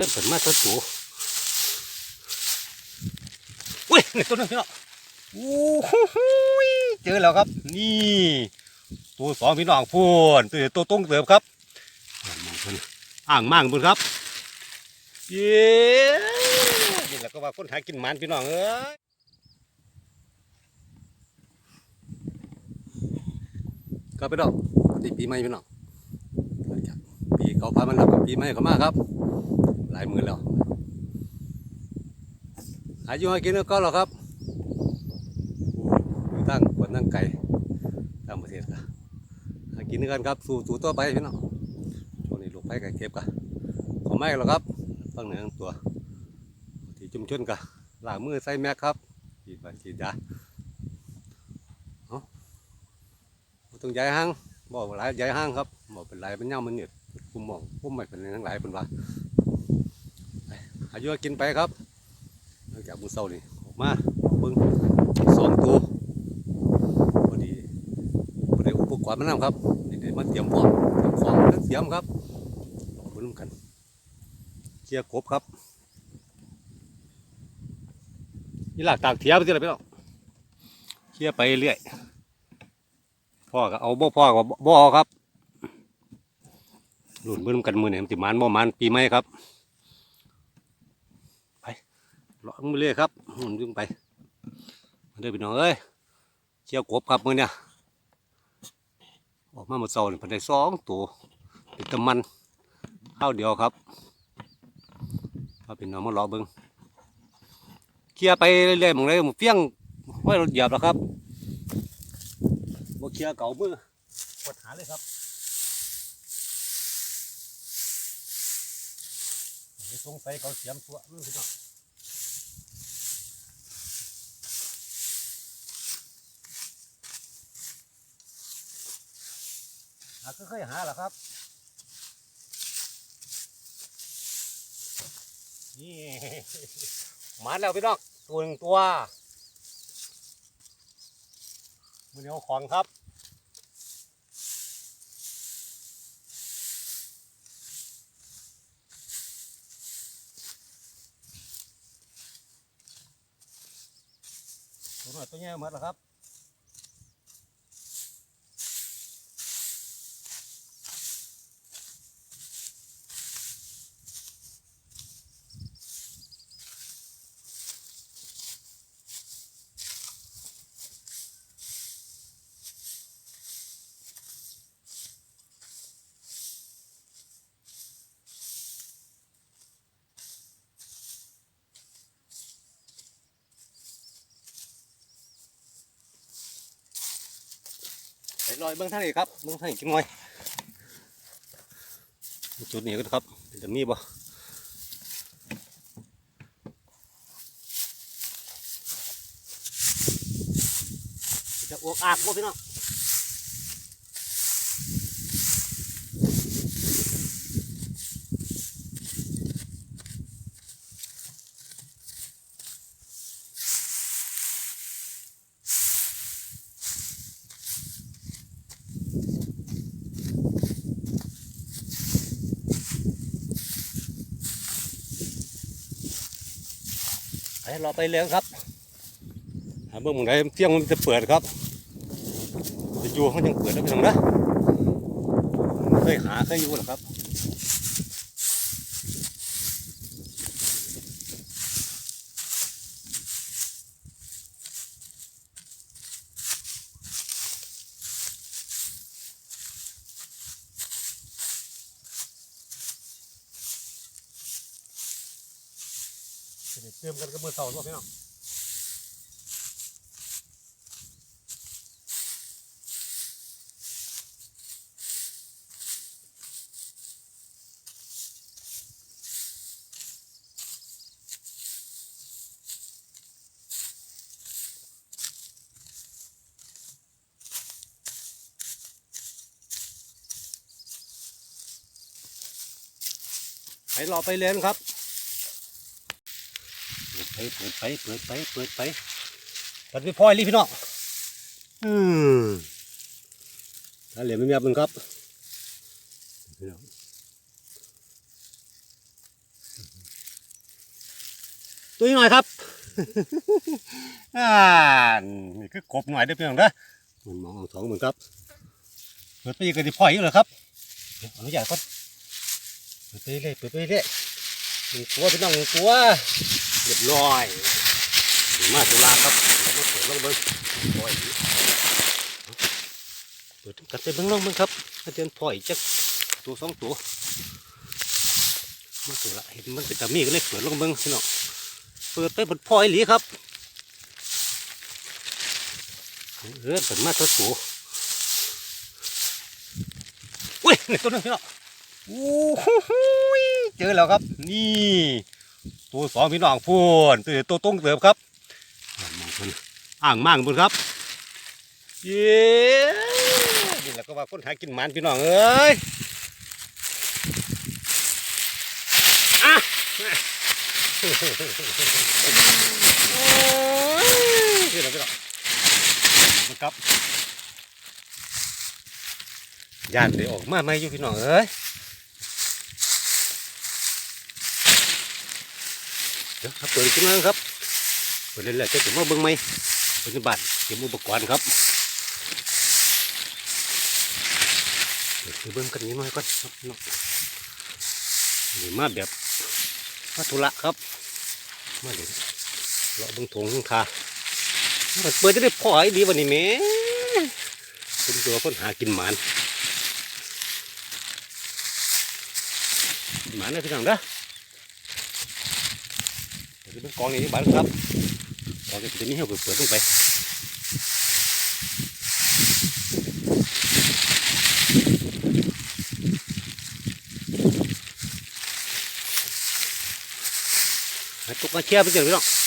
เปิดมาตัวสูอุ้ยนี่ตัวนึงพี่น้องโอ้โหเจอแล้วครับ นี่ ตัวสองพี่น้องพูนตัวตัวตรงเติบครับมองเพิ่นอ่างมั่งเพิ่นครับ เย้นี่แหละก็ว่าคนหากินหมันพี่น้องเอ้ยก็ไปดอกตีปีใหม่พี่น้องปีเขาพามันรับกับปีใหม่เขามาครับ หลายหมือแล้วหาอยู่ให้กินก็หรอครับอยู่ตั้งคนตั้งไก่ต่างประเทศกันหากินกันครับ สู่สู่ต่อไปพี่น้องช่วงนี้ลูกไปกับเก็บกันขอไม่หรอกครับตั้งเหนือตัว ที่จุ่มชนกันหล้างมือใส่แม็กครับฉีดบันฉีดยาเอาต้องย้ายห้างบอกหลายย้ายห้างครับบอกเป็นไรเป็นเน่ามันเหนียดคุมมองคุมไม่เป็นไรทั้งหลายเป็นว่า อายุกินไปครับหลังจากมือเศร้านี่ออกมาเบิ้งสองตัวพอดีพอดีอุปกรณ์มานำครับนี่เดี๋ยวมาเตรียมพร้อมเตรียมของเตรียมครับลองมาลุ้นกันเชียร์กบครับนี่หลักตากเทียบไปที่ไรพี่น้องเชียร์ไปเรื่อยพ่อก็เอาบ่พ่อก็บ่อครับหลุนเบิ้งกันมือเนี่ยติมันบ่มันปีใหม่ครับ เลาะมือเรื่อยครับหมุนขึ้นไปมาเด้อพี่น้องเอ้ยเชี่ยวกบครับมือเนี่ยออกมาหมดเสาเนี่ยพันได้สองตัวเป็นตะมันข้าวเดียวครับพาพี่น้องมาเลาะเบิ้งเคลียไปเรื่อยๆมองเลยมองเฟี้ยงไว้รถเหยียบแล้วครับบ่เคลียเก่ามือปวดหาเลยครับสงสัยเขาเสียมตัวมือพี่น้อง หาก็เคยหาหละครับ นี่มาแล้วพี่น้องตัวหนึ่งตัวมือเหนียวของครับตัวหน่อยตัวใหญ่หมดแล้วครับ ลอยเบื้องท่างนี้ครับเบื้องท่างนี้จังหน่อยจุดนี้ก็ครับจะมีบ่จะอวกอากบ่พี่น้อง เราไปเร็วครับหาเบื้องหมุนไหนเที่ยงมันจะเปิดครับจะอยู่เขายังเปิดแล้วพี่น้องนะเคยหาเคยอยู่หรอครับ เตรียมกันกับมือเสาร์พี่น้องให้รอไปเรียนครับ เปิดไปเปิดไปเปิดไปเปิดไปเปิดไปพ่อยรีพี่น้องอืมถ้าเหลี่ยมไม่มีอับมึงครับพี่น้องตัวนี้หน่อยครับอ่านี่คือกบหน่อยได้อเพียงเด้อมันมองเอาสองหมื่นครับเปิดไปอีกก็จะพ่อยอยู่เลยครับเดี๋ยวอนุญาตก่อนเปิดไปเรื่อยเปิดไปเรื่อยหนึ่งตัวพี่น้องหนึ่งตัวเรียบร้อยมาตุลาครับเรามาเปิดลองเบิ้งพ่อยเปิดกันไปเบิ้งลองเบิ้งครับอาจารย์พ่อยจักตัวสองตัวมาตุลาเห็นมันเป็นตามีก็เลยเปิดลองเบิ้งพี่น้องเปิดไปบนพลอยหลีครับเออเปิดมาตัวสูอุ้ยนี่ตัวนึงพี่น้องโอ้โหเจอแล้วครับ นี่ ตัวสองพี่น้องพูนตัวตัวตรงเติมครับอ่างมางเพิ่นอ่างมั่งบนครับเย้นี่แหละก็ว่าคนหากินหมันพี่น้องเอ้ยอะโอ้ยพี่น้องพี่น้องมันครับยานได้ออกมาไม่อยู่พี่น้องเอ้ย เดี๋ยวครับเปิดขึ้นมาครับเปิดเรื่อยๆจะถึงว่าเบิ้งไหมปัจจุบันเตรียมอุปกรณ์ครับเดี๋ยวเบิ้งกันนิดหน่อยก่อนครับเน้องนี่มาแบบมาธุระครับมาเดี๋ยวเราเบิ่งถงเบิ่งคาเปิดจะได้พ่อไอ้ดีวันนี้แม่คุณตัวคนหากินหมานหมานนะพี่น้องเด้อ เดี๋ยวเป็นกองนี้บ้านครับกองนี้จะมีให้เปิดเปิดลงไปให้ตุกมาเชียร์ไปเจอพี่น้อง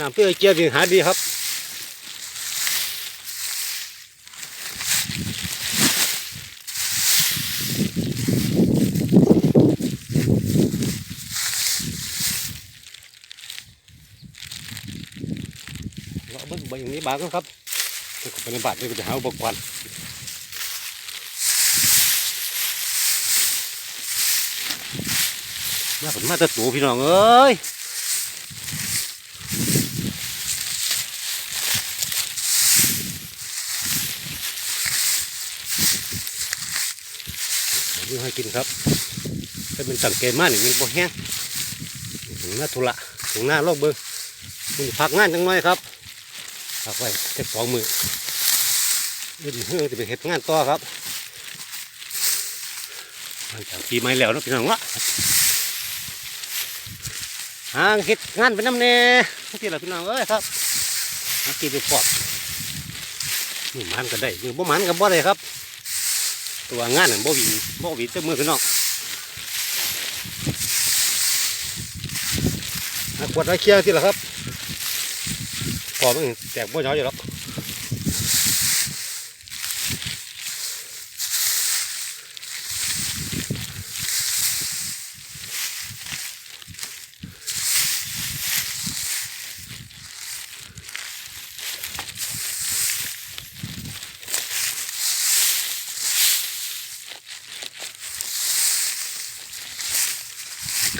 น้ำเปรี้ยวเจียวนี่หาดีครับเราเบิ่งใบอย่างนี้บางครับจะเข้าไปในบาทเดี๋ยวก็จะหาอุปกรณ์มาผมมาตะตูพี่น้องเอ้ย มี ให้กินครับถ้าเป็นสังเกตมากนี่มันบ่แห้งถึงหน้าธุระถึงหน้าโลกเบิ้งมันพักงานจังน้อยครับพักไว้แค่สองมือเรื่องเรื่องจะเป็นเหตุงานต่อครับหลังจากปีใหม่แล้วนะพี่น้องวะหางเฮ็ดงานไปน้ำแน่ที่ละพี่น้องเอ้ยครับหากินไปปอดนี่มันก็ได้มือบ่มันก็บ่ได้ครับ ตัวงานนั่นบ่หวีบ่หวีเต็มมือพี่น้องอะกวดไว้เคลียร์ที่ละครับพอมันแตกบ่ย้อยอยู่หรอก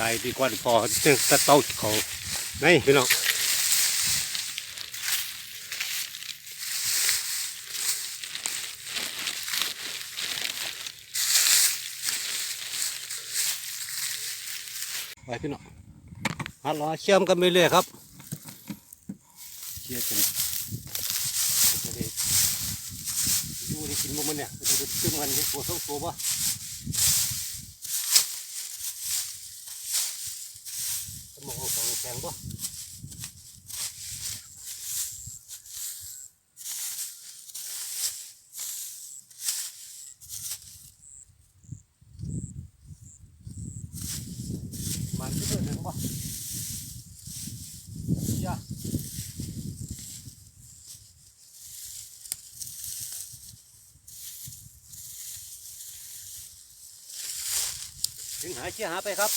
ไกลดีกว่าพอจึงตะเต้าเขาในพี่น้องไว้พี่น้องฮัลโหลเชื่อมกันไปเรื่อยครับเชื่อจนจะได้อยู่ในกินมุมมันเนี่ยจะได้ตึ้งมันให้ปวดท้องตัวปะ ข็งบ่มันจะเดิดถึงบ่ยาถึงหายเชื่อหาไปครับ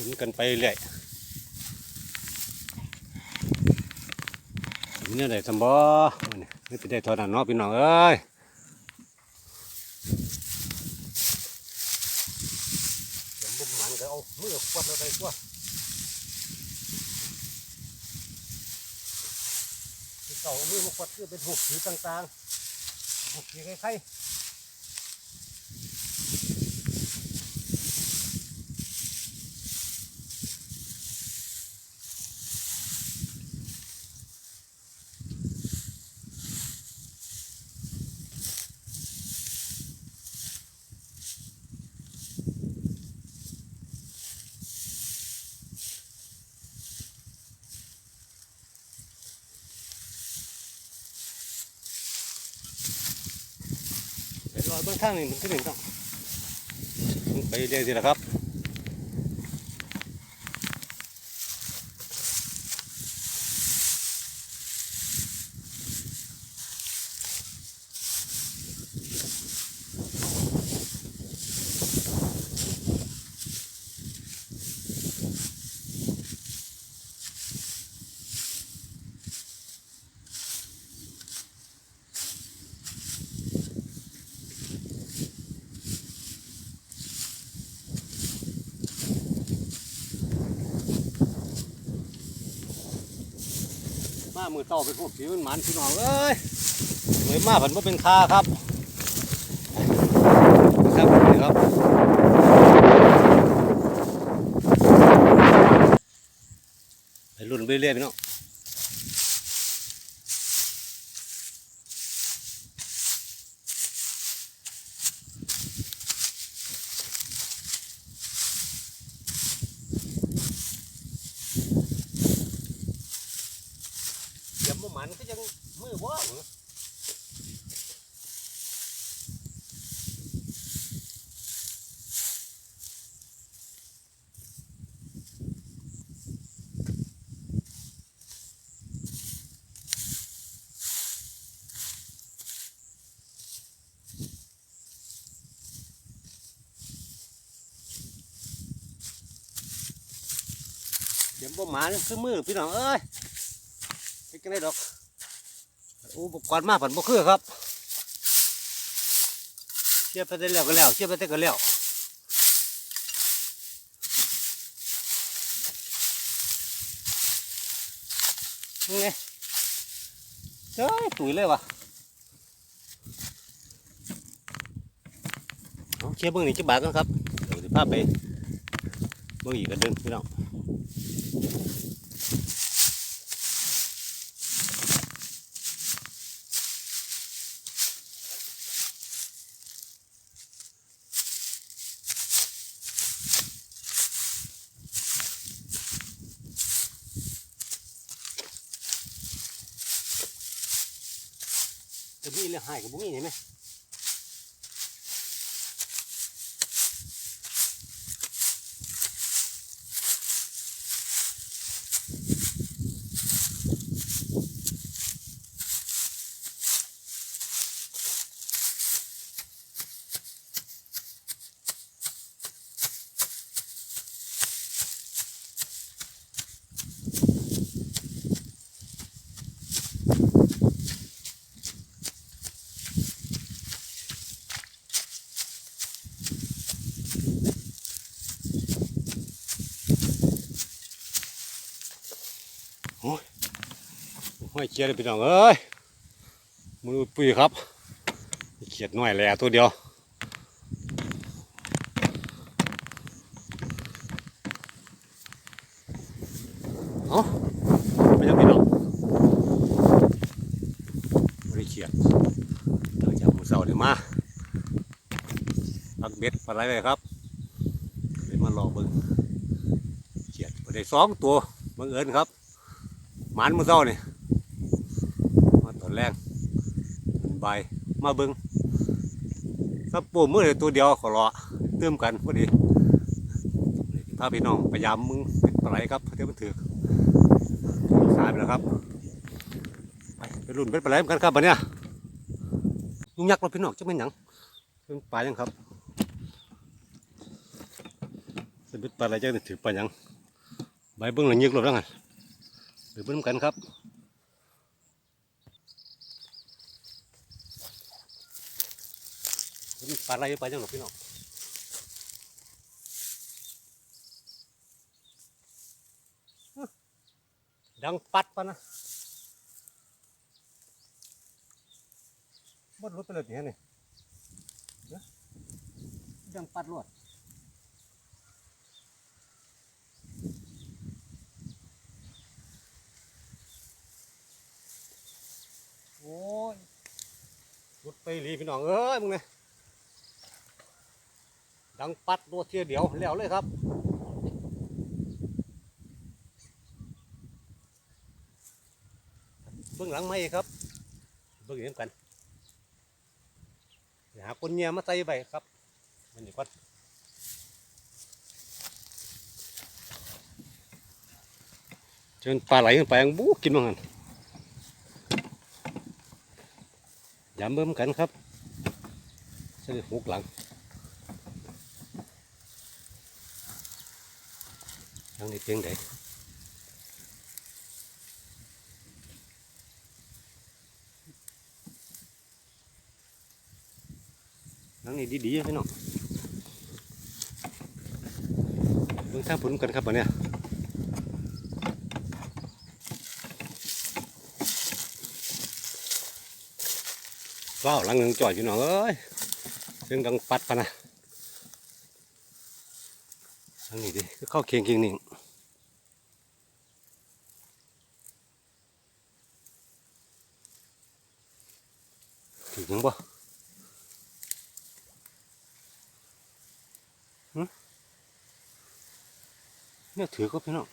หมุนกันไปเรื่อยนี่ได้สมบ่นี่นี่ไปได้ทอดอันเนาะพี่น้องเอ้ยบุกหมันก็เอามือควัดเอาไปตัวเก่าเมือมาควัดคือเป็นหุบสีต่างๆหุบสีไข่ รอยเบื้องข้างนี่มันก็หนึ่งต้องไปเรื่อยสิละครับ มามือเต่าเป็นพวกสีมันหมันพี่น้องเอ้ยเหมือนมาผันว่าเป็นคาครับครับนี่ครับไปรุ่นไปเรื่อยพี่น้องเดี๋ยวมันหมันก็ยังมือว่าง เดี๋ยว บ่หมานคือมือพี่น้องเอ้ยเป็นจังไดดอกอุปกรณ์มาผันบ่คือครับเชื่อไปได้แล้วก็แล้วเชื่อไปได้ก็แล้วนี่ไงเจ้ยตุ๋ยเลยวะเชื่อเบิ่งนี่จะบากันครับเดี๋ยวสิพาไปเบิ่งอีกกันเดินพี่น้อง จะมีเรื่องหายกับบุ้งนี่เห็นไหม ขียดเลยพี่น้องเอ้ยมือปุยครับเขียดหน่อยแหล่ตัวเดียวเอาไม่ต้องพี่น้องไม่ได้เขียดหลังจากมือเสาเดี๋ยวมาปักเบ็ดปลาไหลไปครับเลยวมาลองเบิ่งเขียดไปได้สองตัวบังเอิญครับหมันมือเสาร์นี่มายมาเบิงสับปูมือตัวเดียวขอรอเติมกันพอดีถ้าพี่น้องพยายามมึงเป็นปลาไหครับเดี๋ยวมันถือสายไปแล้วครับไปรุ่นเป็นปลาไหลกันครับบันเนี้ยยุ่งยักเราพี่น้องจะเป็นหยังเป็นปยังครับเป็นปลาไหลจะถือไปยังใบเบิ้งหลังยึกหลบแล้วกันหรือเบิ้งกันครับ ปลาไรปลาหยังหรอพี่น้องดังปัดปะนะบดรถไปเลยทีนี่ดังปัดรถโอ้ยรถไปหลีพี่น้องเอ้ยมึงเนี่ย ดังปัดรถเทียเดียวแล้วเลยครับเบื้องหลังไม่ครับเบื้องนี้กันหาคนเงียมาใส่ไปครับ มันอยู่ก่อนจนปลาไหลขึ้นไปบู๊กินมั้งหันย้ำเบิ่มกันครับใส่หกหลัง หลังนี้เพียงใดหลังนี้ดีๆพี่น้องเบิ่งทางผลกันครับวันเนี้ยว้าวลังหนึ่งจ่อยพี่น้องเอ้ยเสียงดังปัดปะนะทางนี้ดิเข้าเคียงเคียงหนิ่ง ถึงยังบ่เนี่ยถือก็พี่น้อง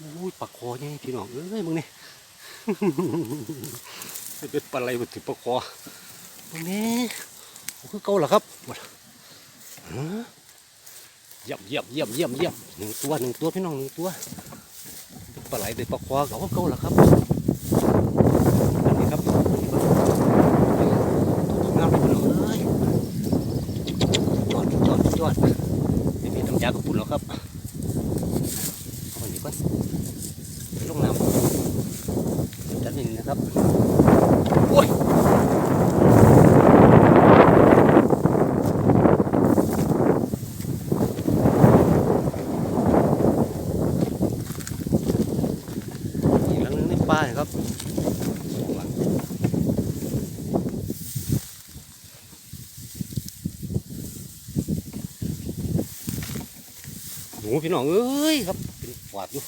อุ้ยปลาคอนี่พี่น้องเอ้ยมึงนี่เป็นปลาไหลมาถึงปลาคอมึงนี้คือเก่าเหรอครับหมดเยี่ยมเยี่ยมเยี่ยมเยี่ยมเยี่ยมหนึ่งตัวหนึ่งตัวพี่น้องหนึ่งตัว ปลาไหลเป็นปลาควาเก่าเก่าเหรอครับอันนี้ครับงามเลยพี่น้องเอ้ยจอดจอดจอดไม่มีน้ำยากระปุ่นแล้วครับอันนี้ก็ไปลงน้ำจัดนี่นะครับ โอ้ยอีกหลังนึงในป่าเนี่ยครับสองหลังห นูพี่น้องเอ้ยครับเป็นฝาดอยู่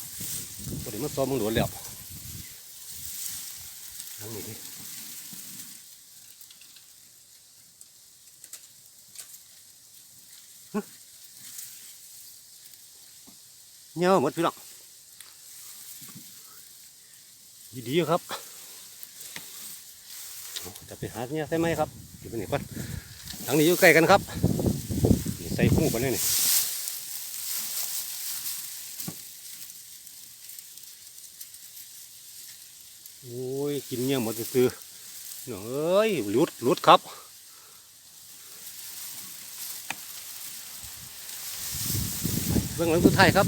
พอดีมาซ้อมมึงโดนแล้วทั้งนี้ดิเงี้ยหมดพี่น้องดีๆครับเอาจะไปหาเงี้ยใช่ไหมครับเดี๋ยวไปนี่ก่อนทางนี้อยู่ใกล้กันครับใส่หูกันเลยนี่ โอ้ย กินเนี่ยหมดซื้อเอ้ยหลุดหลุดครับเบื้องหลังสุดท้ายครับ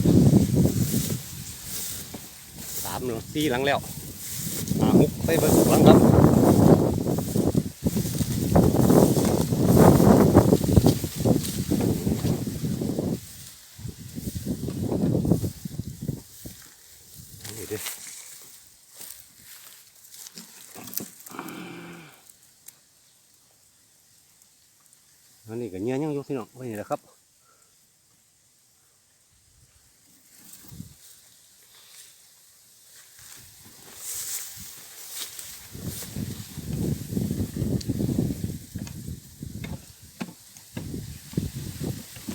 สามหนึ่งสี่หลังแล้วหาหกไปเบื้องหลังครับนี่ดิ อันนี้ก็เงี้ยยังอยู่พี่น้องไว้นี่แหละครับ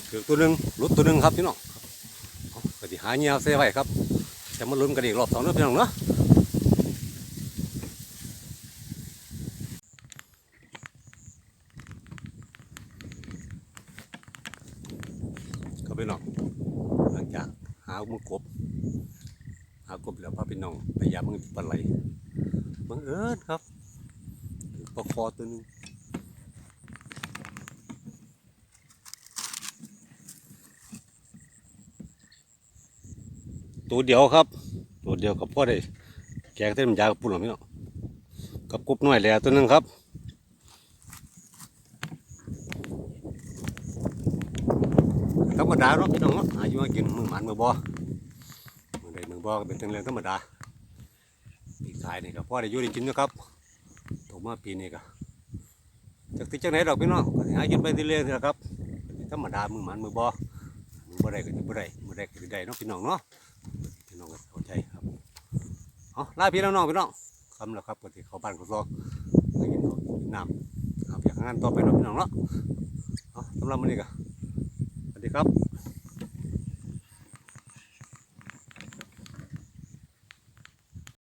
ถือ ตัวหนึ่งรุดตัวหนึ่งครับพี่น้องเอาก็ที่หาเงี้ยเสียไว้ครับจะมาลุ้นกันอีกรอบสองเด้อพี่น้องเนาะก็พี่น้องหลังจากหามือกบ หากบแล้วพาพี่น้องพยายามมึงปลาไหลบังเอิญครับปลาคอตัวนึง ตัวเดียวครับ ตัวเดียวกับพ่อได้แกงเส้นยากับปุ่นหรอพี่น้องกับกุบหน้อยแหล่ตัวนึงครับธรรมดาเนาะพี่น้องเนาะอายุมากินมือหมันมือบ่มือใดมือบ่ก็เป็นเรื่องธรรมดาปีกายนี่ก็พ่อได้อยู่ได้กินนะครับถูกมาปีนี้ก็จากที่จังไหนดอกพี่น้องก็สิหากินไปเรื่อยๆนะครับธรรมดามือหมันมือบ่มือบ่ได้ก็สิบ่ได้มือได้ก็สิได้เนาะพี่น้องเนาะพี่น้องก็เข้าใจครับ เอาลาพี่น้องพี่น้องคำแล้วครับปกติเขาบ้านเขาซองไปกินเขากินน้ำเอาอยากงานต่อไปเนาะพี่น้องเนาะเอาสำหรับวันนี้ก็สวัสดีครับ